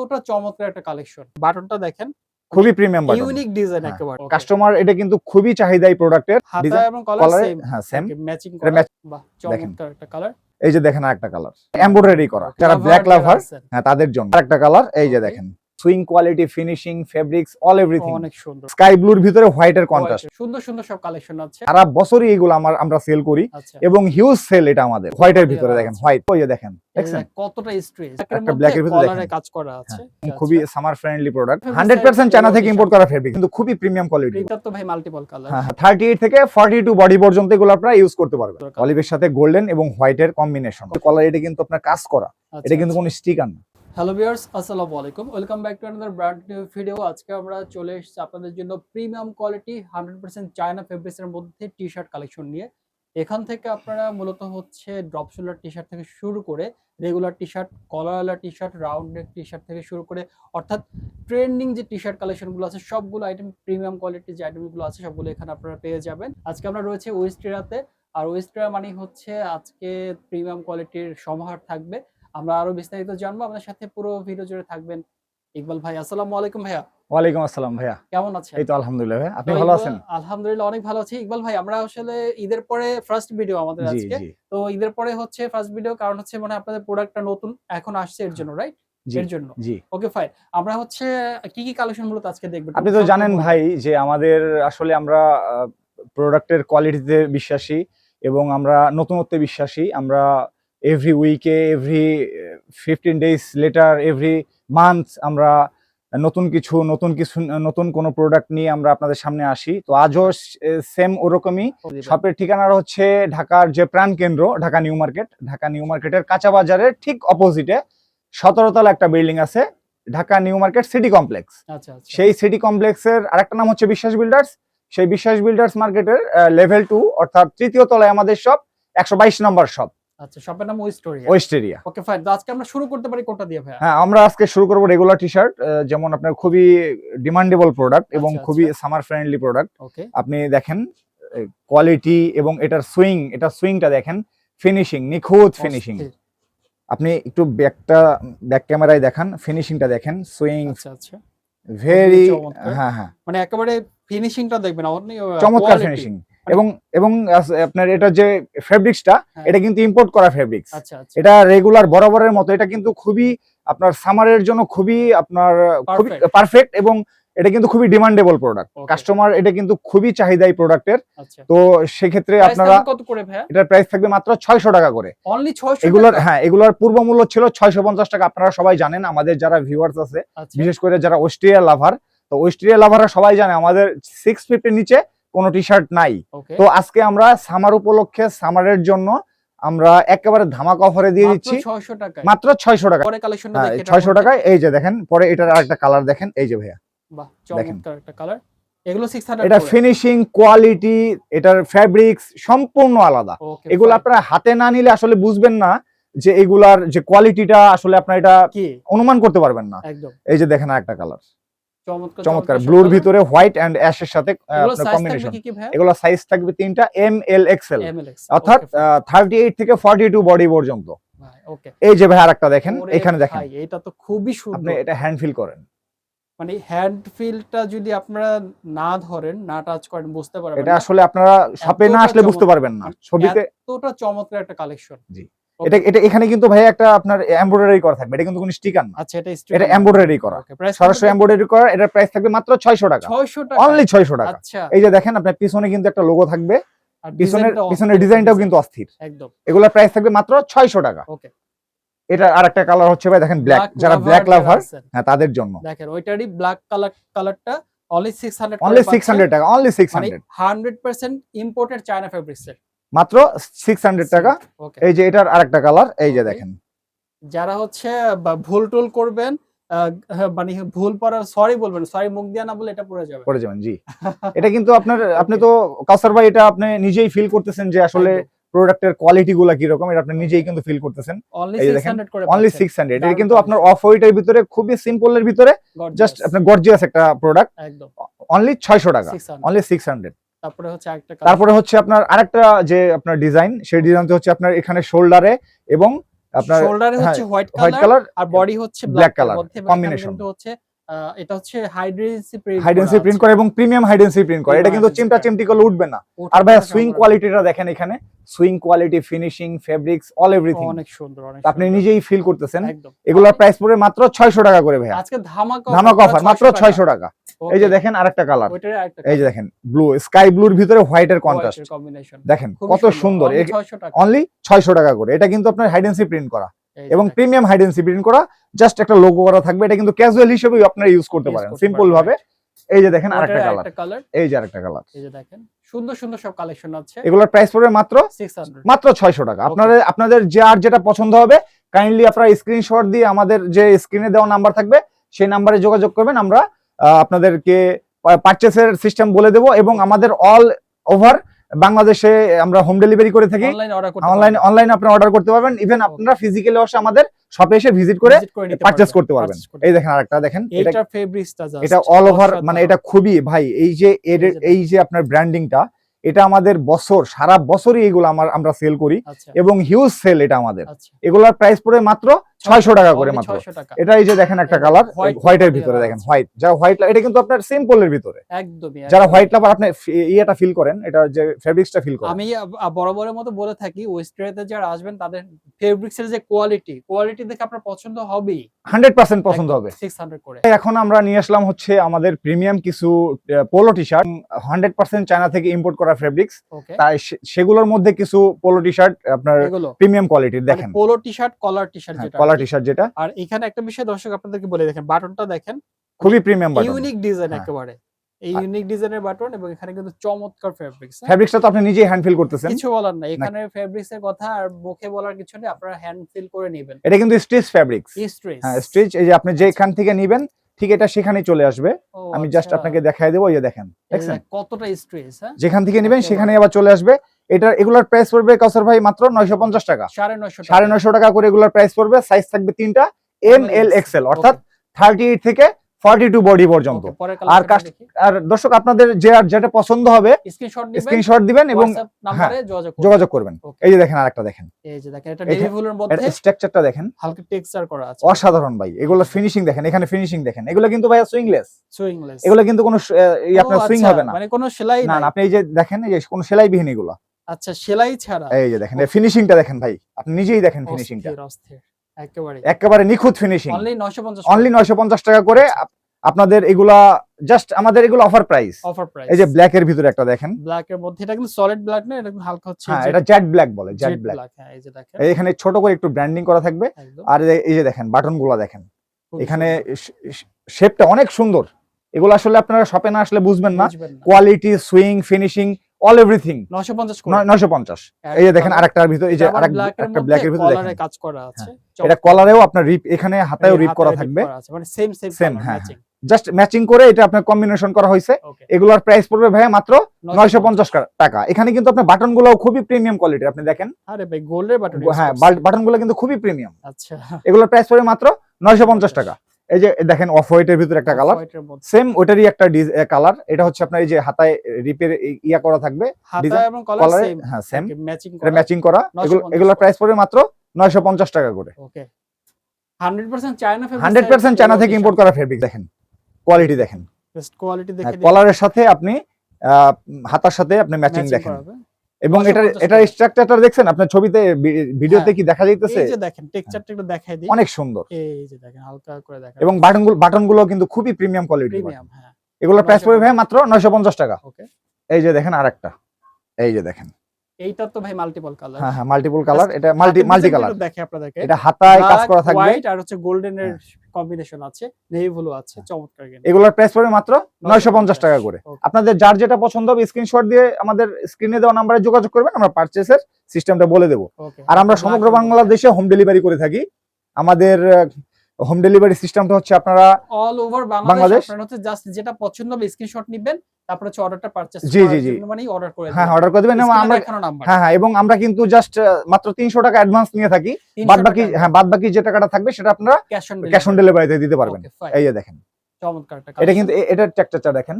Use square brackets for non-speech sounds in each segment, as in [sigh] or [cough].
এতটা চমৎকার একটা কালেকশন বাটনটা দেখেন খুবই প্রিমিয়াম বাটন ইউনিক ডিজাইন একেবারে কাস্টমার এটা কিন্তু খুবই চাহিদাই প্রোডাক্টের হাতা এবং কলার সেম হ্যাঁ সেম ম্যাচিং করা বাহ। চমৎকার একটা কালার এই যে দেখেন আরেকটা কালার এমব্রয়ডারি করা। যারা ব্ল্যাক লাভার হ্যাঁ তাদের জন্য। আরেকটা কালার এই যে দেখেন। Sewing quality finishing fabrics all everything অনেক সুন্দর। স্কাই ব্লুর ভিতরে হোয়াইটের কন্ট্রাস্ট সুন্দর সুন্দর সব কালেকশন আছে। সারা বছরই এগুলো আমার আমরা সেল করি। আচ্ছা। এবং হিউজ সেল এটা আমাদের। হোয়াইটের ভিতরে দেখেন হোয়াইট ওই দেখেন কতটা স্ট্রেস একটা black এর ভিতরে কলারে দেখেন। কাজ করা আছে। হ্যাঁ, খুবই summer friendly product Fabric hundred size percent China থেকে ইম্পোর্ট করা ফেব্রিক কিন্তু খুবই প্রিমিয়াম কোয়ালিটি প্রিন্টার তো ভাই মাল্টিপল কালার হ্যাঁ থার্টি এইট থেকে ফর্টি টু বডি পর্যন্ত এগুলো আপনারা ইউজ করতে পারবেন। অলিভের সাথে গোল্ডেন এবং হোয়াইটের কম্বিনেশন কলার এটা কিন্তু আপনার কাজ করা। আচ্ছা, এটা কিন্তু কোনো স্টিকার না। হ্যালো ভিউয়ার্স আসসালামু আলাইকুম welcome back to another brand new video আজকে আমরা চলে এসেছি আপনাদের জন্য premium quality hundred percent China ফেব্রিক্সের মধ্যে টি শার্ট কালেকশন নিয়ে। এখান থেকে আপনারা মূলত হচ্ছে ড্রপ শোল্ডার টি শার্ট থেকে শুরু করে regular T shirt কলারওয়ালা T shirt round neck T shirt থেকে শুরু করে অর্থাৎ ট্রেন্ডিং যে টি শার্ট কালেকশনগুলো আছে, সবগুলো আইটেম প্রিমিয়াম কোয়ালিটির যে আইটেমগুলো আছে, সবগুলো এখানে আপনারা পেয়ে যাবেন। আজকে আমরা রয়েছে ওয়েস্টেরাতে আর ওয়েস্টেরা মানে হচ্ছে আজকে প্রিমিয়াম কোয়ালিটির সমাহার থাকবে। আমরা আরও বিস্তারিত জানব। আপনার সাথে পুরো ভিডিও জুড়ে থাকবেন ইকবাল ভাই। আসসালামু আলাইকুম ভাইয়া। ওয়ালাইকুম আসসালাম ভাইয়া। কেমন আছেন? এই তো আলহামদুলিল্লাহ ভাইয়া। আপনি ভালো আছেন? আলহামদুলিল্লাহ অনেক ভালো আছি। ইকবাল ভাই আমরা আসলে ঈদের পরে ফার্স্ট ভিডিও আমাদের আজকে। তো ঈদের পরে হচ্ছে ফার্স্ট ভিডিও কারণ হচ্ছে মানে আপনাদের প্রোডাক্টটা নতুন এখন আসছে এর জন্য রাইট এর জন্য। জি। ওকে ফাইন আমরা হচ্ছে কি কি কালেকশন মূলত আজকে দেখব? আপনি তো জানেন ভাই যে আমাদের আসলে আমরা প্রোডাক্টের কোয়ালিটিতে বিশ্বাসী এবং আমরা নতুনত্বে বিশ্বাসী। আমরা এভরি উইকে every fifteen days later every month আমরা নতুন কিছু নতুন কিছু নতুন কোনো প্রোডাক্ট নিয়ে আমরা আপনাদের সামনে আসি। তো আজও সেম ওরকমই। শপের ঠিকানা হচ্ছে ঢাকার যে প্রাণ কেন্দ্র Dhaka new market. Dhaka new মার্কেটের কাঁচা বাজারের ঠিক অপোজিটে সতেরো তলা একটা বিল্ডিং আছে Dhaka new market city complex. আচ্ছা আচ্ছা। সেই সিটি কমপ্লেক্সের আরেকটা নাম হচ্ছে বিশ্বাস বিল্ডার্স। সেই বিশ্বাস বিল্ডার্স মার্কেটের লেভেল টু অর্থাৎ তৃতীয় তলায় আমাদের শপ একশো বাইশ নম্বর শপ আচ্ছা শপের নাম Westoria west area okay fine তো আজকে আমরা শুরু করতে পারি কোনটা দিয়ে ভাইয়া? হ্যাঁ আমরা আজকে শুরু করব রেগুলার টি শার্ট যেমন আপনার খুবই ডিমান্ডেবল প্রোডাক্ট এবং আচ্ছা, খুবই সামার ফ্রেন্ডলি প্রোডাক্ট ওকে আপনি দেখেন কোয়ালিটি এবং এটার সুইং এটা সুইংটা দেখেন ফিনিশিং নিখুঁত ফিনিশিং আপনি একটু ব্যাকটা ব্যাক ক্যামেরায় দেখান ফিনিশিংটা দেখেন সুইং আচ্ছা আচ্ছা। ভেরি হ্যাঁ হ্যাঁ। মানে একেবারে ফিনিশিংটা দেখবেন আপনি চমৎকার ফিনিশিং এবং এবং আপনার এটা যে ফেব্রিক্সটা হ্যাঁ। এটা কিন্তু ইম্পোর্ট করা ফেব্রিক্স আচ্ছা আচ্ছা। এটা রেগুলার বরাবরের মতো এটা কিন্তু খুবই আপনার সামারের জন্য খুবই আপনার খুবই পারফেক্ট এবং এটা কিন্তু খুবই ডিমান্ডেবল প্রোডাক্ট. কাস্টমার এটা কিন্তু খুবই চাহিদাই প্রোডাক্টের আচ্ছা। তো সেক্ষেত্রে আপনারা এটার প্রাইস থাকবে মাত্র ছয়শো টাকা করে। অনলি 600 এগুলোর হ্যাঁ এগুলোর পূর্ব মূল্য ছিল ছয়শো পঞ্চাশ টাকা। আপনারা সবাই জানেন আমাদের যারা ভিউয়ার্স আছে আচ্ছা। বিশেষ করে যারা অস্ট্রেলিয়া লাভার তো অস্ট্রেলিয়া লাভাররা সবাই জানে আমাদের সিক্স ফিফটির নিচে কোনো টি শার্ট নাই তো আজকে আমরা সামার উপলক্ষে সামারের জন্য আমরা একেবারে ধামাক অফারে দিয়ে দিচ্ছি। মাত্র ছয়শো টাকা হ্যাঁ ছয়শো টাকায়। এই যে দেখেন পরে এটার আরেকটা কালার দেখেন। এই যে ভাইয়া। দেখেন। কালার এগুলো 600 এটা ফিনিশিং কোয়ালিটি এটার ফ্যাব্রিক্স সম্পূর্ণ আলাদা। এগুলো আপনারা হাতে না নিলে আসলে বুঝবেন না যে এগুলার যে কোয়ালিটিটা আসলে আপনার এটা অনুমান করতে পারবেন না। এই যে দেখেন একটা কালার চমৎকার ব্লুর ভিতরে হোয়াইট এন্ড অ্যাশের সাথে আপনার কম্বিনেশন এগুলো সাইজ থাকবে তিনটা এম এল এক্সেল MLX অর্থাৎ থার্টি এইট থেকে ফর্টি টু বডি পর্যন্ত ওকে এই যে ভাই আরেকটা দেখেন এখানে দেখেন। এটা তো খুবই সুন্দর আপনি এটা হ্যান্ড ফিল করেন। মানে হ্যান্ড ফিলটা যদি আপনারা না ধরেন না টাচ করেন বুঝতে পারবেন এটা আসলে আপনারা শপে না আসলে বুঝতে পারবেন না। ছবিতে এতটা চমৎকার একটা কালেকশন জি। এটা এটা এখানে কিন্তু ভাই একটা আপনার এমব্রয়ডারি করা থাকবে। এটা কিন্তু কোনো স্টিকার না। আচ্ছা এটা এটা এমব্রয়ডারি করা। সরাসরি এমব্রয়ডারি করা এটার প্রাইস থাকবে মাত্র ছয়শো টাকা। 600 টাকা। অনলি ছয়শো টাকা। আচ্ছা। এই যে দেখেন আপনার পিছনে কিন্তু একটা লোগো থাকবে। আর পিছনের পিছনের ডিজাইনটাও কিন্তু অস্থির। একদম। এগুলোর প্রাইস থাকবে মাত্র ছয়শো টাকা। ওকে এটা আরেকটা কালার হচ্ছে ভাই দেখেন ব্ল্যাক যারা ব্ল্যাক লাভার হ্যাঁ তাদের জন্য। দেখেন ওইটারই ব্ল্যাক কালার কালারটা অনলি 600 অনলি সিক্স হান্ড্রেড টাকা অনলি সিক্স মানে হান্ড্রেড 100% ইম্পোর্টেড চায়না ফেব্রিক্স মাত্র সিক্স হান্ড্রেড টাকা। এই যে এটার আরেকটা কালার এই যে দেখেন। যারা হচ্ছে ভুল টুল করবেন হ্যাঁ, মানে ভুল পড়ার সরি বলবেন সরি মুখ দিয়ে না বলে এটা পড়ে যাবে। পরে যাবেন জি। এটা কিন্তু আপনার [laughs] আপনি তো কাউসার ভাই এটা আপনি নিজেই ফিল করতেছেন যে আসলে প্রোডাক্টের কোয়ালিটি গুলা কীরকম এটা আপনি নিজেই কিন্তু ফিল করতেছেন। অনলি এই যে দেখেন, 600 করে অনলি সিক্স হান্ড্রেড এটা কিন্তু আপনার অফ হোয়াইটের ভিতরে খুবই সিম্পলের ভিতরে জাস্ট আপনার গর্জিয়াস একটা প্রোডাক্ট একদম। অনলি ছয়শো টাকা। অনলি সিক্স হান্ড্রেড তারপরে হচ্ছে একটা তারপরে হচ্ছে আপনার আরেকটা যে আপনার ডিজাইন সেই ডিজাইনটা হচ্ছে আপনার এখানে শোল্ডারে এবং আপনার শোল্ডারে হ্যাঁ, হচ্ছে হোয়াইট কালার আর বডি হচ্ছে ব্ল্যাক কালার combination। কিন্তু হচ্ছে এটা হচ্ছে হাইড্রেন্সি প্রিন্ট হাইডেন্সি প্রিন্ট করে এবং প্রিমিয়াম হাইডেন্সি প্রিন্ট করে। এটা কিন্তু চিমটা চিমটি করলে উঠবে না। আর ভাইয়া সুইং কোয়ালিটিটা দেখেন এখানে। Sewing quality finishing fabrics all everything অনেক সুন্দর অনেক আপনি নিজেই ফিল করতেছেন। এগুলোর প্রাইস পড়বে মাত্র ছয়শো টাকা করে ভাই আজকে ধামাকা ধামাক অফার মাত্র ছয়শো টাকা। এই যে দেখেন আরেকটা কালার এই যে দেখেন ব্লু স্কাই ব্লুর ভিতরে হোয়াইটের কন্ট্রাস্ট দেখেন কত সুন্দর। অনলি ছয়শো টাকা। করে। এটা কিন্তু আপনার হাইডেন্সি প্রিন্ট করা। এবং প্রিমিয়াম হাইডেন্সি প্রিন্ট করা। জাস্ট একটা লোগো করা থাকবে। এটা কিন্তু ক্যাজুয়াল হিসেবেও আপনারা ইউজ করতে পারেন। সিম্পল ভাবে। এই যে দেখেন আরেকটা কালার এই যে আরেকটা কালার এই যে দেখেন সুন্দর সুন্দর সব কালেকশন আছে। এগুলোর প্রাইস পড়বে মাত্র 600 মাত্র ছয়শো টাকা। আপনাদের আপনাদের যে আর যেটা পছন্দ হবে কাইন্ডলি আপনারা স্ক্রিনশট দিয়ে আমাদের যে স্ক্রিনে দেওয়া নাম্বার থাকবে সেই নাম্বারে যোগাযোগ করবেন। আমরা আপনাদেরকে পারচেসের সিস্টেম বলে দেবো এবং আমাদের অল ওভার বাংলাদেশে আমরা হোম ডেলিভারি করে থাকি। অনলাইন অনলাইন আপনি অর্ডার করতে পারবেন। ইভেন আপনারা ফিজিক্যালি এসে আমাদের শপে এসে ভিজিট করে পারচেস করতে পারবেন। এই দেখেন আরেকটা দেখেন। এটা ফেব্রিক্সটা এটা অল ওভার মানে এটা খুবই ভাই এই যে এর এই যে এই যে আপনার ব্র্যান্ডিংটা এটা আমাদের বছর সারা বছরই এগুলো আমার আমরা সেল করি আচ্ছা। এবং হিউজ সেল এটা আমাদের। আচ্ছা। এগুলোর প্রাইস পড়ে মাত্র ছয়শো টাকা করে মাত্র। 600 টাকা। এটা এই যে দেখেন একটা কালার white হোয়াইটের ভিতরে দেখেন হোয়াইট যারা হোয়াইট এটা কিন্তু আপনার সিম্পলের ভিতরে। একদমই যারা হোয়াইট লাভার আপনি ইয়েটা ফিল করেন এটা যে ফেব্রিক্সটা ফিল করেন। আমি বরাবরের মতো বলে থাকি ওয়েস্ট্রেতে যারা আসবেন তাদের ফেব্রিক্সের যে কোয়ালিটি কোয়ালিটি দেখে আপনার পছন্দ হবেই। হান্ড্রেড পার্সেন্ট পছন্দ হবে। সিক্স হান্ড্রেড করে। এখন আমরা নিয়ে আসলাম হচ্ছে আমাদের প্রিমিয়াম কিছু polo T shirt hundred percent China থেকে ইম্পোর্ট করা ফেব্রিক্স তাই সেগুলোর মধ্যে কিছু পোলো টি শার্ট আপনার প্রিমিয়াম কোয়ালিটির দেখেন। Polo T shirt collar T shirt যেটা কলার আর কি। টি শার্ট যেটা। আর এখানে একটা বিষয় দর্শক আপনাদেরকে বলে দেখেন বাটনটা দেখেন। খুবই প্রিমিয়াম বাটন। ইউনিক ডিজাইন হ্যাঁ। একেবারে। এই ইউনিক ডিজাইনের বাটন এবং এখানে কিন্তু চমৎকার ফেব্রিক্স ফেব্রিক্সটা তো আপনি নিজেই হ্যান্ড ফিল করতেছেন। কিছু বলার নাই। এখানে ফেব্রিক্স এর কথা আর মুখে বলার কিছু নেই। আপনারা হ্যান্ড ফিল করে নেবেন। এটা কিন্তু স্টিচ ফেব্রিক্স স্ট্রেস হ্যাঁ স্টিচ এই যে আপনি যেখান থেকে নিবেন ঠিক এটা সেখানেই চলে আসবে। আমি আচ্ছা। জাস্ট আপনাকে দেখাই দেবো এই দেখেন দেখছেন? কতটা স্ট্রেস হ্যাঁ। যেখান থেকে নেবেন। সেখানে আবার চলে আসবে। এটা এগুলার প্রাইস পড়বে কাউসার ভাই মাত্র নয়শো পঞ্চাশ টাকা। সাড়ে নয়শো টাকা। করে এগুলার প্রাইস পড়বে সাইজ থাকবে তিনটা এম এল এক্সেল অর্থাৎ থার্টি এইট থেকে ফর্টি টু বডি পর্যন্ত আর আর দর্শক আপনাদের যে আর যেটা পছন্দ হবে স্ক্রিনশট দিবেন এবং যোগাযোগ করবেন. এই যে দেখেন আরেকটা দেখেন। এই যে দেখেন এটা এখানে- মধ্যে স্ট্রাকচারটা দেখেন। হালকা টেক্সচার করা আছে। অসাধারণ ভাই এগুলো ফিনিশিং দেখেন এখানে ফিনিশিং দেখেন। এগুলো কিন্তু ভাই সুইংলেস সুইংলেস এগুলো কিন্তু কোনো আপনার সুইং হবে না। মানে কোনো সেলাই না, আপনি এই যে দেখেন এই যে কোনো সেলাই বিহীন এগুলো। আচ্ছা সেলাই ছাড়া। এই যে দেখেন ফিনিশিংটা দেখেন ভাই। আপনি নিজেই দেখেন ফিনিশিংটা একেবারে একেবারে নিখুঁত ফিনিশিং অনলি 950 অনলি নয়শো পঞ্চাশ টাকা করে আপনাদের এগুলা জাস্ট আমাদের এগুলো অফার প্রাইস অফার প্রাইস এই যে ব্ল্যাক এর ভিতরে একটা দেখেন। ব্ল্যাক এর মধ্যে এটা কিন্তু সলিড ব্ল্যাক না এটা হালকা হচ্ছে হ্যাঁ এটা জেড ব্ল্যাক বলে জেড ব্ল্যাক হ্যাঁ এই যে দেখেন। এখানে ছোট করে একটু ব্র্যান্ডিং করা থাকবে। আর এই- এই যে দেখেন বাটনগুলা দেখেন এখানে শেপটা অনেক সুন্দর। এগুলো আসলে আপনারা শপে না আসলে বুঝবেন না। Quality sewing finishing all everything 950 করে। নয়শো পঞ্চাশ। আর এই যে দেখেন আরেকটার ভিতরে এই যে এটা আবার আরেক black এর ভিতরে দেখেন। কাজ করা আছে। এটা কলারেও আপনার রিপ এখানে হাতায়ও রিপ করা থাকবে। মানে সেম সেম হ্যাঁ, জাস্ট ম্যাচিং করে এটা আপনার কম্বিনেশন করা হয়েছে। এগুলোর প্রাইস পড়বে ভাই মাত্র নয়শো পঞ্চাশ। টাকা। এখানে কিন্তু আপনার বাটনগুলো খুবই প্রিমিয়াম কোয়ালিটি আপনি দেখেন। আরে ভাই গোল্ডের বাটন হ্যাঁ বাটনগুলো কিন্তু খুবই প্রিমিয়াম আচ্ছা। এগুলোর প্রাইস পড়বে মাত্র নয়শো পঞ্চাশ টাকা। এই যে দেখেন অফ হোয়াইটের ভিতরে একটা কালার সেম ওইটারই একটা কালার এটা হচ্ছে আপনার এই যে হাতায় রিপের ইয়া করা থাকবে হাতা এবং কলার সেম হ্যাঁ সেম ম্যাচিং করা। ম্যাচিং করা। এগুলো প্রাইস পড়বে মাত্র নয়শো পঞ্চাশ টাকা করে। Okay 100% China fabric hundred percent China থেকে ইম্পোর্ট করা ফেব্রিক দেখেন। কোয়ালিটি দেখেন। বেস্ট কোয়ালিটি দেখে কলারের সাথে আপনি হাতার সাথে আপনি ম্যাচিং দেখেন। এবং এটার 950 এটার স্ট্রাকচারটা দেখছেন? আপনার ছবিতে ভিডিওতে হ্যাঁ। কি দেখা যাইতেছে? এই যে দেখেন টেক্সচারটা একটু দেখাই দিই। অনেক সুন্দর। এই যে দেখেন হালকা করে দেখেন এবং বাটনগুলো বাটনগুলো কিন্তু খুবই প্রিমিয়াম কোয়ালিটি প্রিমিয়াম হ্যাঁ। এগুলোর প্রাইস পড়বে ভাই মাত্র নয়শো পঞ্চাশ টাকা। ওকে। এই যে দেখেন আরেকটা। এই যে দেখেন। এইটা তো ভাই মাল্টিপল কালার হ্যাঁ হ্যাঁ মাল্টিপল কালার এটা মাল্টি মাল্টি কালার দেখে আপনাদেরকে। এটা হাতায় কাজ করা থাকবে। হোয়াইট আর হচ্ছে গোল্ডেন এর কম্বিনেশন আছে নেভি ব্লু আছে চমৎকার কিন্তু এগুলোর প্রাইস পড়বে মাত্র নয়শো পঞ্চাশ টাকা করে। আপনাদের যার যেটা পছন্দ হবে স্ক্রিনশট দিয়ে আমাদের স্ক্রিনে দেওয়া নম্বরে যোগাযোগ করবেন আমরা পারচেজের সিস্টেমটা বলে দেব। আর আমরা সমগ্র বাংলাদেশে হোম ডেলিভারি করে থাকি। আমাদের হোম ডেলিভারি সিস্টেমটা হচ্ছে আপনারা অল ওভার বাংলাদেশ। বাংলাদেশ আপনারা হচ্ছে জাস্ট যেটা পছন্দ হবে স্ক্রিনশট নেবেন। তারপর হচ্ছে অর্ডারটা পারচেজ জি, জি, জি। মানে অর্ডার করে হ্যাঁ অর্ডার করে দেবেন আমরা হ্যাঁ হ্যাঁ এবং আমরা কিন্তু জাস্ট মাত্র তিনশো টাকা অ্যাডভান্স নিয়ে থাকি। বাদ বাকি হ্যাঁ বাদ বাকি যে টাকাটা থাকবে সেটা আপনারা ক্যাশ অন ডেলিভারিতে দিতে পারবেন। এই যে দেখেন। চমৎকার এটা কিন্তু এ- এটার টেক্সচারটা দেখেন।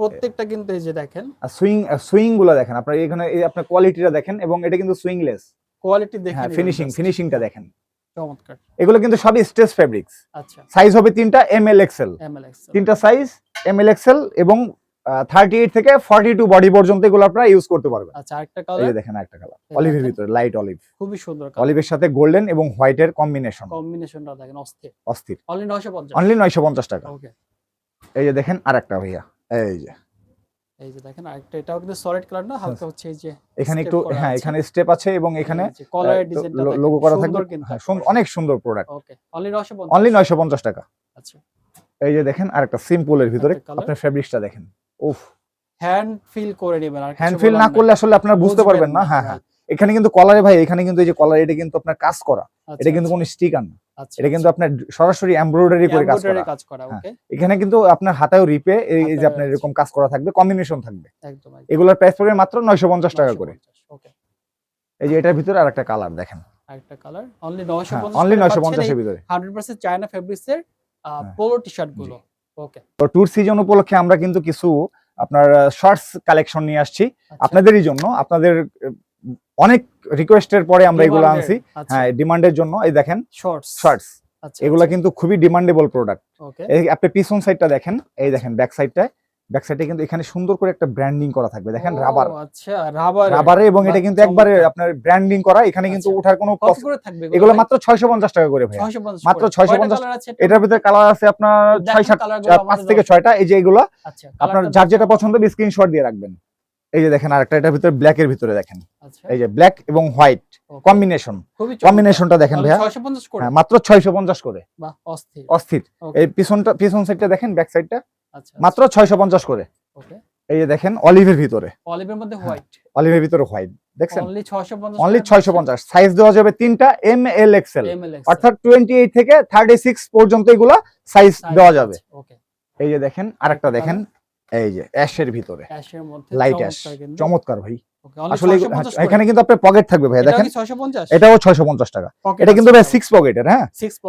প্রত্যেকটা কিন্তু এই যে দেখেন। সুইং সুইংগুলো দেখেন। আপনার এখানে এই আপনার কোয়ালিটিটা দেখেন এবং এটা কিন্তু সুইংলেস কোয়ালিটি দেখে হ্যাঁ ফিনিশিং ফিনিশিংটা দেখেন। চমৎকার। এগুলো কিন্তু সবই স্ট্রেস ফেব্রিক্স আচ্ছা। সাইজ হবে তিনটা এম এল এক্সেল তিনটা সাইজ এম এল এক্সেল এবং থার্টি এইট থেকে ফর্টি টু বডি পর্যন্ত এগুলো আপনারা ইউজ করতে পারবেন। আচ্ছা আরেকটা কালার যে দেখেন একটা কালার অলিভের ভিতরে লাইট অলিভ খুবই সুন্দর অলিভের সাথে গোল্ডেন এবং হোয়াইটের কম্বিনেশন কম্বিনেশনটা দেখেন অস্থির। অস্থির। অনলি 950 অনলি নয়শো পঞ্চাশ টাকা। ওকে এই যে দেখেন আরেকটা ভাইয়া এই যে। এই যে দেখেন আরেকটা এটাও কিন্তু সলিড কালার না হালকা হচ্ছে এই যে এখানে একটু হ্যাঁ এখানে স্টেপ আছে এবং এখানে কলারের ডিজাইনটা লোগো করা থাকবে। হ্যাঁ, অনেক সুন্দর প্রোডাক্ট ওকে অনলি 950 অনলি নয়শো পঞ্চাশ টাকা। আচ্ছা। এই যে দেখেন আরেকটা সিম্পলের ভিতরে। আপনার ফেব্রিক্সটা দেখেন। উফ। হ্যান্ড ফিল করে নেবেন আর হ্যান্ড ফিল না করলে আসলে আপনারা বুঝতে পারবেন না। হ্যাঁ হ্যাঁ। এখানে কিন্তু কলারে ভাই এখানে কিন্তু এই যে কলার এটা কিন্তু আপনার কাজ করা। এটা কিন্তু কোনো স্টিকার না। আচ্ছা এটা কিন্তু আপনার সরাসরি এমব্রয়ডারি করে কাজ করা। হ্যাঁ। এখানে কিন্তু আপনার হাতায়ও রিপে এই যে আপনার এরকম কাজ করা থাকবে কম্বিনেশন থাকবে। এগুলোর প্রাইস পড়বে মাত্র নয়শো পঞ্চাশ টাকা করে। ওকে এই যে এটার ভিতরে আরেকটা কালার দেখেন। আরেকটা কালার অনলি 950 অনলি নয়শো পঞ্চাশের ভিতরে। 100% চায়না ফেব্রিক্স এর হ্যাঁ। পোলো টি-শার্টগুলো। ওকে তো ট্যুর সিজন উপলক্ষে আমরা কিন্তু কিছু আপনার শর্টস কালেকশন নিয়ে আসছি। আচ্ছা। আপনাদেরই জন্য আপনাদের অনেক রিকোয়েস্টের পরে আমরা এগুলো আনছি। হ্যাঁ ডিমান্ডের জন্য এই দেখেন শর্টস শর্টস আচ্ছা এগুলা কিন্তু খুবই ডিমান্ডেবল প্রোডাক্ট এই আপনি পিছন সাইডটা দেখেন এই দেখেন ব্যাক সাইডটায় ব্যাক সাইডে কিন্তু এখানে সুন্দর করে একটা ব্র্যান্ডিং করা থাকবে। দেখেন রাবার আচ্ছা রাবার রাবারে এবং এটা কিন্তু একবারে আপনার ব্র্যান্ডিং করা এখানে কিন্তু আচ্ছা। ওঠার কোনো পস- করে থাকবে এগুলো? মাত্র ছয়শো পঞ্চাশ টাকা করে ভাই মাত্র 650 কয়টা colour আছে এটা? এটার ভিতরে কালার আছে আপনার দেখান ছয় সাত colour গুলো চার, পাঁচ আমাদের থেকে দর্শক। ছয়টা এই যে এগুলো আচ্ছা আপনার যার যেটা। পছন্দ স্ক্রিনশট দিয়ে রাখবেন। এই যে দেখেন আরেকটা এটার ভিতরে ব্ল্যাক এর ভিতরে দেখেন। আচ্ছা। এই যে ব্ল্যাক এবং হোয়াইট। কম্বিনেশন কম্বিনেশনটা দেখেন ভাইয়া। 650 করে। হ্যাঁ মাত্র ছয়শো পঞ্চাশ করে। বাহ অস্থির। অস্থির। এই পিছনটা পিছন সাইডটা দেখেন ব্যাক সাইডটা মাত্র ছয়শো পঞ্চাশ করে। এই যে দেখেন অলিভের ভিতরে। অলিভের মধ্যে হ্যাঁ, হোয়াইট। অলিভের ভিতরে হোয়াইট দেখছেন? অনলি 650 অনলি ছয়শো পঞ্চাশ। সাইজ দেওয়া যাবে তিনটা M L XL M L X অর্থাৎ টোয়েন্টি এইট থেকে থার্টি সিক্স পর্যন্ত এগুলা সাইজ দেওয়া যাবে। ওকে। এই যে দেখেন আরেকটা দেখেন এই যে অ্যাশের ভিতরে। লাইট অ্যাশ চমৎকার ভাই। আসলে এখানে কিন্তু আপনার পকেট থাকবে ভাই এটাও দেখেন? 650 এটাও ছয়শো পঞ্চাশ টাকা। এটা কিন্তু ভাই সিক্স পকেটের হ্যাঁ?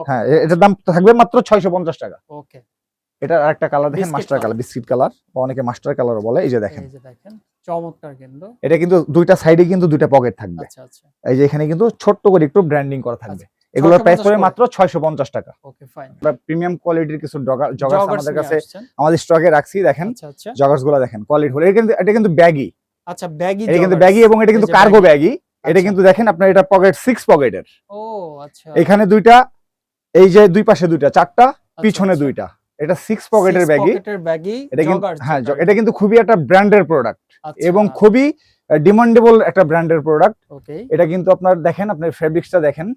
হ্যাঁ এটার দাম থাকবে মাত্র ছয়শো পঞ্চাশ টাকা। ওকে। এটা আরেকটা কালার দেখেন মাস্টার কালার বিস্কিট কালার বা অনেকে মাস্টার কালারও বলে এই যে দেখেন। চমৎকার কিন্তু। এটা কিন্তু দুইটা সাইডে কিন্তু দুইটা পকেট থাকবে। আচ্ছা আচ্ছা। এই যে এখানে কিন্তু ছোট্ট করে একটু ব্র্যান্ডিং করা থাকবে। এগুলোর প্রাইস পড়বে মাত্র ছয়শো পঞ্চাশ টাকা। ওকে ফাইন আমরা প্রিমিয়াম কোয়ালিটির কিছু জগার্স আমাদের কাছে আমাদের স্টকে রাখছি দেখেন। আচ্ছা আচ্ছা। জগার্সগুলো দেখেন কোয়ালিটি হলো। এটা কিন্তু এটা কিন্তু ব্যাগি আচ্ছা ব্যাগি এটা কিন্তু ব্যাগি এবং এটা কিন্তু কার্গো ব্যাগি এটা আচ্ছা। কিন্তু দেখেন আপনার এটা পকেট সিক্স পকেটের ও আচ্ছা। এখানে দুইটা এই যে দুই পাশে দুইটা চারটা আচ্ছা, পিছনে আচ্ছা। দুইটা। এটা সিক্স পকেটের ব্যাগি এটা কিন্তু হ্যাঁ এটা কিন্তু খুবই একটা ব্র্যান্ডের প্রোডাক্ট আচ্ছা, এবং খুবই ডিমান্ডেবল একটা ব্র্যান্ডের প্রোডাক্ট এটা কিন্তু আপনার দেখেন আপনার ফেব্রিক্সটা দেখেন।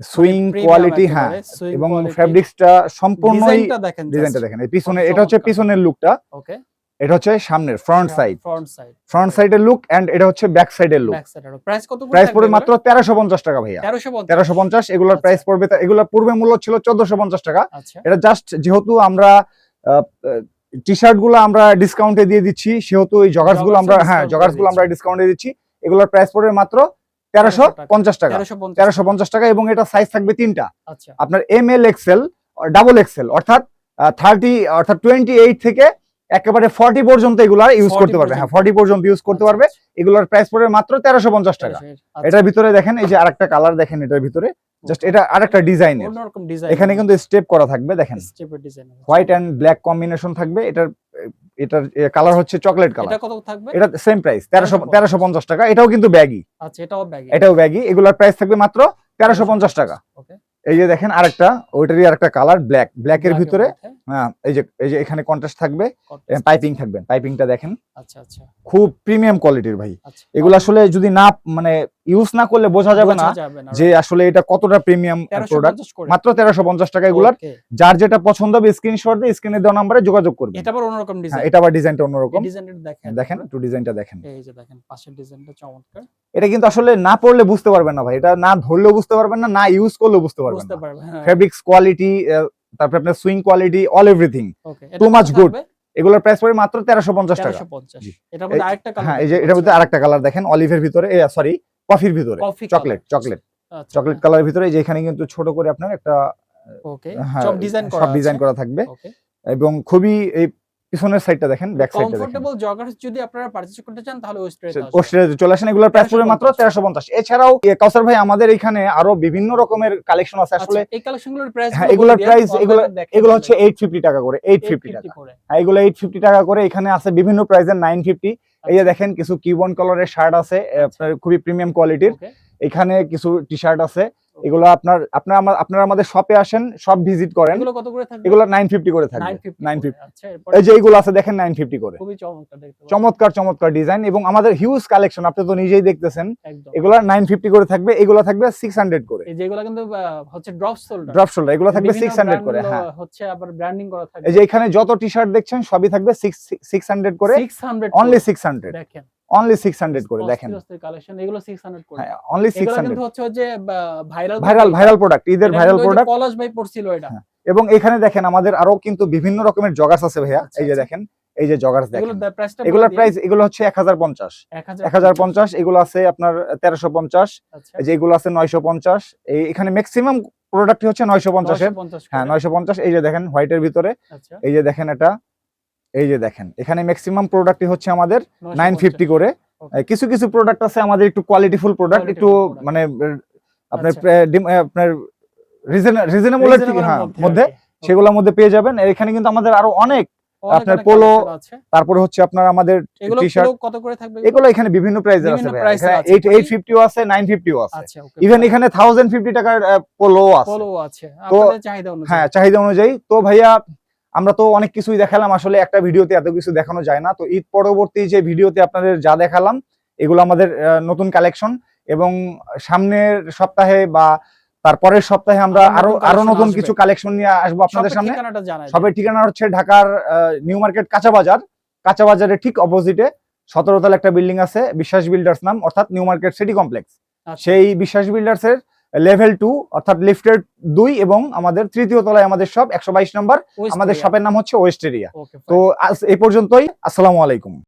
সুইং কোয়ালিটি হ্যাঁ এবং ফেব্রিক্সটা সম্পূর্ণই ডিজাইনটা দেখেন পিছনে এটা হচ্ছে পিছনের লুকটা ওকে এটা হচ্ছে সামনের front side front side front সাইডের লুক এন্ড এটা হচ্ছে ব্যাক সাইডের লুক প্রাইস কত প্রাইস পড়বে মাত্র তেরোশো পঞ্চাশ টাকা ভাইয়া। 1350 তেরোশো পঞ্চাশ এগুলোর আচ্ছা। প্রাইস পড়বে তা- এগুলোর পূর্বে মূল্য ছিল চোদ্দশো পঞ্চাশ টাকা। আচ্ছা। এটা জাস্ট যেহেতু আমরা টি শার্টগুলো আমরা ডিসকাউন্টে দিয়ে দিচ্ছি সেহেতু এই জগার্সগুলো আমরা হ্যাঁ জগার্সগুলো আমরা। ডিসকাউন্টে দিচ্ছি। এগুলোর প্রাইস পড়বে মাত্র তেরোশো পঞ্চাশ টাকা। 1350 তেরোশো পঞ্চাশ টাকা এবং এটা সাইজ থাকবে তিনটা। আচ্ছা। আপনার M L XL double XL অর্থাৎ থার্টি অর্থাৎ টোয়েন্টি এইট থেকে একেবারে ফর্টি পর্যন্ত এগুলো ইউজ করতে পারবে। হ্যাঁ পর্যন্ত। ফর্টি পর্যন্ত ইউজ করতে পারবে। আচ্ছা, এগুলোর প্রাইস পড়বে মাত্র তেরোশো পঞ্চাশ টাকা। 1300 আচ্ছা, এটার ভিতরে দেখেন এই যে আরেকটা কালার দেখেন এটার ভিতরে। জাস্ট এটা আরেকটা ডিজাইনের ডিজাইন এখানে কিন্তু স্টেপ করা থাকবে দেখেন। স্টেপের design white and black combination থাকবে। এটার এটার কালার হচ্ছে চকলেট এটা কালার কত থাকবে? এটা সেম প্রাইস তেরোশো 1350 তেরোশো পঞ্চাশ টাকা। এটাও কিন্তু ব্যাগি আচ্ছা এটাও ব্যাগি এটাও ব্যাগি এগুলোর প্রাইস থাকবে মাত্র তেরোশো পঞ্চাশ টাকা। ওকে এই যে দেখেন আরেকটা ওইটারই আরেকটা কালার ব্ল্যাক ব্ল্যাক এর ভিতরে হ্যাঁ এই যে এই যে এখানে কন্ট্রাস্ট থাকবে পাইপিং থাকবে পাইপিংটা দেখেন। আচ্ছা আচ্ছা। খুব প্রিমিয়াম কোয়ালিটির ভাই। আচ্ছা। এগুলো আসলে যদি না মানে ইউজ না করলে বোঝা যাবে না যে আসলে এটা কতটা প্রিমিয়াম প্রোডাক্ট মাত্র তেরোশো পঞ্চাশ টাকা এগুলার। যার যেটা পছন্দ হবে স্ক্রিনশট দিয়ে স্ক্রিনে দেওয়া নাম্বারে যোগাযোগ করবে এটা আবার অন্যরকম হ্যাঁ ডিজাইন এটা আবার ডিজাইনটা অন্যরকম। ডিজাইনটা দেখেন। দেখেন একটু ডিজাইনটা দেখেন। এই যে দেখেন পাশের ডিজাইনটা চমৎকার। এটা কিন্তু আসলে না পড়লে বুঝতে পারবেন না ভাই। এটা না ধরলেও বুঝতে পারবেন না না ইউজ করলেও বুঝতে পারবেন বুঝতে না। হ্যাঁ। ফেব্রিক্স কোয়ালিটি তারপরে আপনার sewing quality all everything too too good. এগুলোর প্রাইস পড়বে মাত্র তেরোশো পঞ্চাশ টাকা। 1350 জি। মধ্যে আরেকটা কালার হ্যাঁ এই যে এটার মধ্যে আরেকটা কালার দেখেন অলিভের ভিতরে সরি কফির ভিতরে চকলেট চকলেট চকলেট কালারের ভিতরে এই যে এখানে কিন্তু ছোট করে আপনার একটা ওকে হ্যাঁ, সব ডিজাইন করা সব ডিজাইন করা থাকবে। এবং খুবই এই পিছনের সাইডটা দেখেন ব্যাক সাইডটা দেখেন। কমফোর্টেবল জগার্স যদি আপনারা পারচেজ করতে চান তাহলে আসবেন। চলে আসেন এগুলোর প্রাইস পড়বে মাত্র 1350 পঞ্চাশ। এছাড়াও কাউসার ভাই আমাদের এখানে আরও বিভিন্ন রকমের কালেকশন আছে। আসলে আচ্ছা, এই কালেকশনগুলোর প্রাইস হ্যাঁ, এগুলোর price, এগুলো- এগুলো হচ্ছে এইট ফিফটি টাকা করে এইট ফিফটি টাকা। হ্যাঁ, এগুলো এইট ফিফটি টাকা করে এখানে আছে বিভিন্ন প্রাইসের নাইন ফিফটি এই যে দেখেন কিছু কিবন কালারের শার্ট আছে আপনার খুবই প্রিমিয়াম কোয়ালিটির এখানে কিছু টি শার্ট আছে। এগুলো আপনার আপনার আপনারা আমাদের শপে আসেন সব ভিজিট করেন। এগুলো কত করে থাকবে? এগুলো নাইন ফিফটি করে থাকবে। 950 নাইন করে, ফিফটি আচ্ছা এই যে এগুলো আছে দেখেন নাইন ফিফটি করে। খুবই চমৎকার দেখতে চমৎকার চমৎকার ডিজাইন এবং আমাদের হিউজ কালেকশন আপনি তো নিজেই দেখতেছেন। এগুলো নাইন ফিফটি করে থাকবে এগুলো থাকবে সিক্স হান্ড্রেড করে। এই যেগুলো কিন্তু হচ্ছে ড্রপ শোল্ডার ড্রপ শোল্ডার এগুলো থাকবে সিক্স হান্ড্রেড করে হ্যাঁ। হচ্ছে আবার ব্র্যান্ডিং করা থাকবে। এই যে এখানে যত টি শার্ট দেখছেন সবই থাকবে সিক্স সিক্স হান্ড্রেড করে। 600 অনলি সিক্স হান্ড্রেড দেখেন। অনলি সিক্স হান্ড্রেড করে দেখেন। কালেকশন এগুলো 600 করে। হ্যাঁ অনলি সিক্স এগুলো হান্ড্রেড কিন্তু হচ্ছে যে ভাইরাল ভাইরাল ভাইরাল প্রোডাক্ট ঈদের ভাইরাল প্রোডাক্ট পলাশ ভাই পড়ছিল এটা। হ্যাঁ, এবং এখানে দেখেন আমাদের আরও কিন্তু বিভিন্ন রকমের জগার্স আছে ভাইয়া। আচ্ছা, এই যে আচ্ছা। দেখেন এই যে জগার্স দেখেন। এগুলোর প্রাইস এগুলো হচ্ছে এক হাজার পঞ্চাশ। এক হাজার পঞ্চাশ এগুলো আছে আপনার তেরোশো পঞ্চাশ। আচ্ছা। এই যে এগুলো আছে নয়শো পঞ্চাশ। এই এখানে ম্যাক্সিমাম প্রোডাক্টই হচ্ছে নয়শো পঞ্চাশের। 950 হ্যাঁ করে, নয়শো পঞ্চাশ। এই যে দেখেন হোয়াইটের ভিতরে। এই যে দেখেন এটা। এই যে দেখেন এখানে ম্যাক্সিমাম প্রোডাক্টই হচ্ছে আমাদের 950 নাইন ফিফটি করে। কিছু কিছু প্রোডাক্ট আছে আমাদের একটু কোয়ালিটিফুল প্রোডাক্ট একটু মানে আপনার আচ্ছা। আপনার রিজনেবল হ্যাঁ মধ্যে। সেগুলোর মধ্যে পেয়ে যাবেন। এখানে কিন্তু আমাদের আরও অনেক আপনার আছে। তারপরে হচ্ছে আপনার আমাদের এগুলো t-shirt, কত করে থাকবে? এগুলো এখানে বিভিন্ন প্রাইসের আছে এইট এইট ফিফটিও আছে। নাইন ফিফটিও আছে আচ্ছা ইভেন এখানে থাউজেন্ড ফিফটি টাকার পোলো আছে। পলো আছে। তো- আপনাদের চাহিদা অনুযায়ী। হ্যাঁ চাহিদা অনুযায়ী। তো ভাইয়া আমরা তো অনেক কিছুই দেখালাম আসলে একটা ভিডিওতে এত কিছু দেখানো যায় না। তো ঈদ পরবর্তী যে ভিডিওতে আপনাদের যা দেখালাম এগুলো আমাদের নতুন কালেকশন এবং সামনের সপ্তাহে বা তারপরের সপ্তাহে আমরা আরও আরও নতুন। কিছু কালেকশন নিয়ে আসব আপনাদের সামনে। সবের ঠিকানা হচ্ছে ঢাকার নিউ মার্কেট কাঁচা বাজার। কাঁচা বাজারের ঠিক অপোজিটে সতেরো তলা একটা বিল্ডিং আছে বিশ্বাস বিল্ডার্স নাম অর্থাৎ নিউ মার্কেট সিটি কমপ্লেক্স। সেই বিশ্বাস বিল্ডার্স এর লেভেল টু অর্থাৎ লিফটের দুই এবং আমাদের তৃতীয় তলায় আমাদের সব একশো বাইশ নম্বর আমাদের শপের নাম হচ্ছে ওয়েস্ট এরিয়া তো আজ এই পর্যন্তই আসসালামু আলাইকুম।